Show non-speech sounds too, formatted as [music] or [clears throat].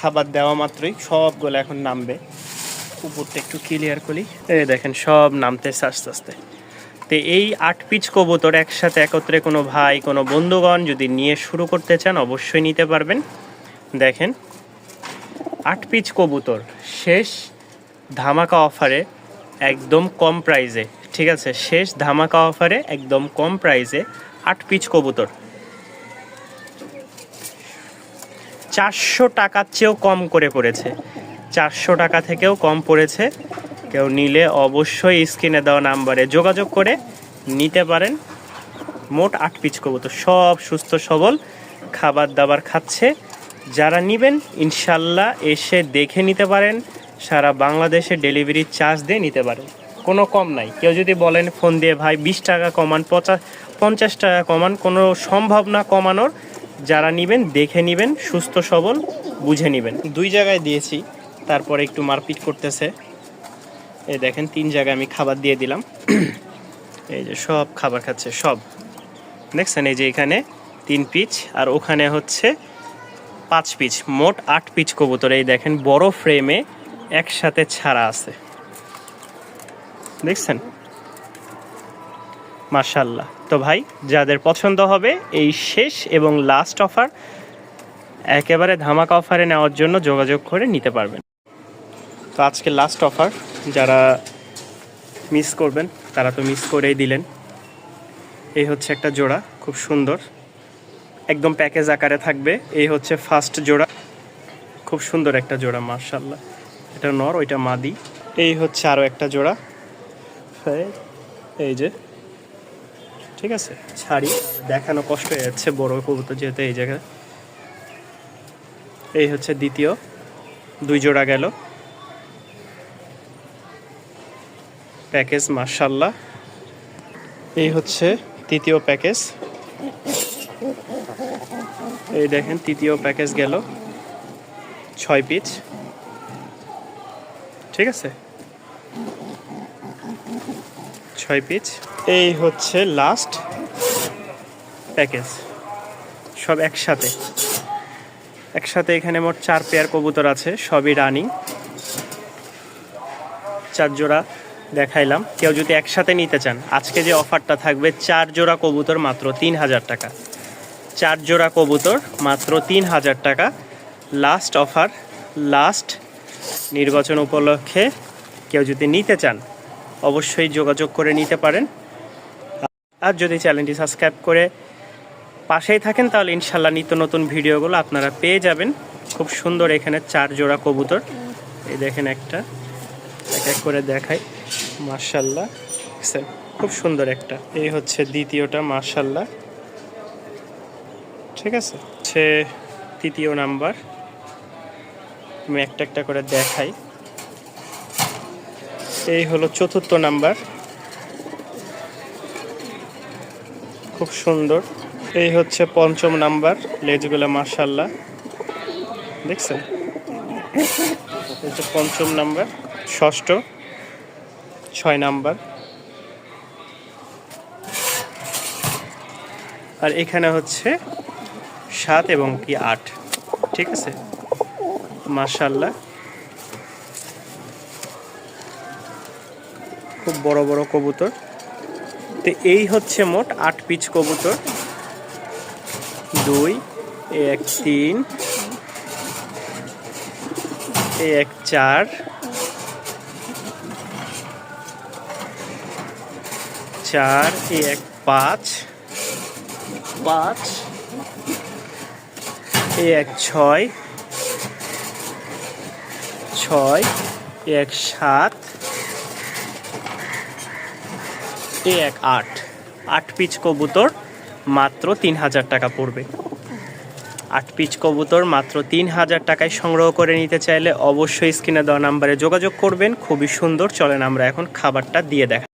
খাবার দেওয়া মাত্রই সবগুলো এখন নামবে। উপরটা একটু ক্লিয়ার করি। এই দেখেন, সব নামতেছে আস্তে আস্তে। তো এই আট পিচ কবুতর একসাথে একত্রে কোনো ভাই, কোনো বন্ধুগণ যদি নিয়ে শুরু করতে চান, অবশ্যই নিতে পারবেন। দেখেন, আট পিচ কবুতর শেষ ধামাকা অফারে একদম কম প্রাইজে ঠিক আছে? শেষ ধামাকা অফারে একদম কম প্রাইজে আট পিচ কবুতর। চারশো টাকার চেয়েও কম করে পড়েছে। চারশো টাকা থেকেও কম পড়েছে। কেউ নিলে অবশ্যই স্ক্রিনে দেওয়া নাম্বারে যোগাযোগ করে নিতে পারেন। মোট আট পিচ কবুতর, সব সুস্থ, সবল, খাবার দাবার খাচ্ছে। যারা নেবেন, ইনশাল্লাহ এসে দেখে নিতে পারেন। সারা বাংলাদেশে ডেলিভারি চার্জ দিয়ে নিতে পারেন। কোনো কম নাই। কেউ যদি বলেন ফোন দিয়ে, ভাই, বিশ টাকা কমান পঞ্চাশ পঞ্চাশ টাকা কমান, কোনো সম্ভব না কমানোর যারা নেবেন, দেখে নেবেন, সুস্থ, সবল, বুঝে নেবেন। দুই জায়গায় দিয়েছি, তারপরে একটু মারপিট করতেছে। এই দেখেন, তিন জায়গায় আমি খাবার দিয়ে দিলাম। [clears throat] এই যে সব খাবার খাচ্ছে, সব। দেখছেন, এই যে এখানে তিন পিচ, আর ওখানে হচ্ছে পাঁচ পিচ, মোট আট পিচ কবুতর। এই দেখেন, বড় ফ্রেমে একসাথে ছাড়া আছে। দেখছেন? মাশাল্লাহ। তো ভাই, যাদের পছন্দ হবে এই শেষ এবং লাস্ট অফার একেবারে ধামাকা অফারে নেওয়ার জন্য যোগাযোগ করে নিতে পারবেন। তো আজকে লাস্ট অফার যারা মিস করবেন, তারা তো মিস করেই দিলেন। এই হচ্ছে একটা জোড়া, খুব সুন্দর। একদম প্যাকেজ আকারে থাকবে। এই হচ্ছে ফার্স্ট জোড়া। খুব সুন্দর একটা জোড়া মার্শাল্লাহ এটা নর, ওইটা মাদি। এই হচ্ছে আরও একটা জোড়া। এই- এই যে ঠিক আছে? ছাড়ি দেখানো কষ্ট হয়ে যাচ্ছে বড় কবুতর যেহেতু এই জায়গায়। এই হচ্ছে দ্বিতীয়। দুই জোড়া গেল। প্যাকেজ মার্শাল্লাহ এই হচ্ছে তৃতীয় প্যাকেজ। এই দেখেন, তৃতীয় প্যাকেজ গেল। ছয় পিচ। ঠিক আছে? ছয় পিচ। এই হচ্ছে লাস্ট প্যাকেজ সব একসাথে। একসাথে এখানে মোট চার পেয়ার কবুতর আছে, সবই রানিং চার জোড়া দেখাইলাম। কেউ যদি একসাথে নিতে চান, আজকে যে অফারটা থাকবে, চার জোড়া কবুতর মাত্র তিন হাজার টাকা। চার জোড়া কবুতর মাত্র তিন হাজার টাকা। লাস্ট অফার লাস্ট নির্বাচন উপলক্ষে কেউ যদি নিতে চান, অবশ্যই যোগাযোগ করে নিতে পারেন। আর যদি চ্যানেলটি সাবস্ক্রাইব করে পাশেই থাকেন, তাহলে ইনশাল্লাহ নিত্য নতুন ভিডিওগুলো আপনারা পেয়ে যাবেন। খুব সুন্দর এখানে চার জোড়া কবুতর। এই দেখেন একটা। এক এক করে দেখাই। মার্শাল্লাহ? খুব সুন্দর একটা। এই হচ্ছে দ্বিতীয়টা মার্শাল্লাহ ঠিক আছে? হচ্ছে তৃতীয় নাম্বার। আমি একটা একটা করে দেখাই। এই হলো চতুর্থ নাম্বার। খুব সুন্দর। এই হচ্ছে পঞ্চম নাম্বার, লেজগুলো মার্শাল্লাহ দেখছেন? হচ্ছে পঞ্চম নাম্বার, ষষ্ঠ, ছয় নাম্বার। আর এখানে হচ্ছে সাত এবং কি আট। ঠিক আছে? মার্শাল্লাহ খুব বড় বড় কবুতর। তো এই হচ্ছে মোট আট পিচ কবুতর। দুই, এক, তিন, এক, চার চার, এক, পাঁচ পাঁচ, এক, ছয় ছয়, এক, সাত এ এক আট। আট পিচ কবুতর মাত্র তিন হাজার টাকা পড়বে। আট পিচ কবুতর মাত্র তিন হাজার টাকায় সংগ্রহ করে নিতে চাইলে অবশ্যই স্ক্রিনে দেওয়া নাম্বারে যোগাযোগ করবেন। খুবই সুন্দর। চলেন আমরা এখন খাবারটা দিয়ে দেখা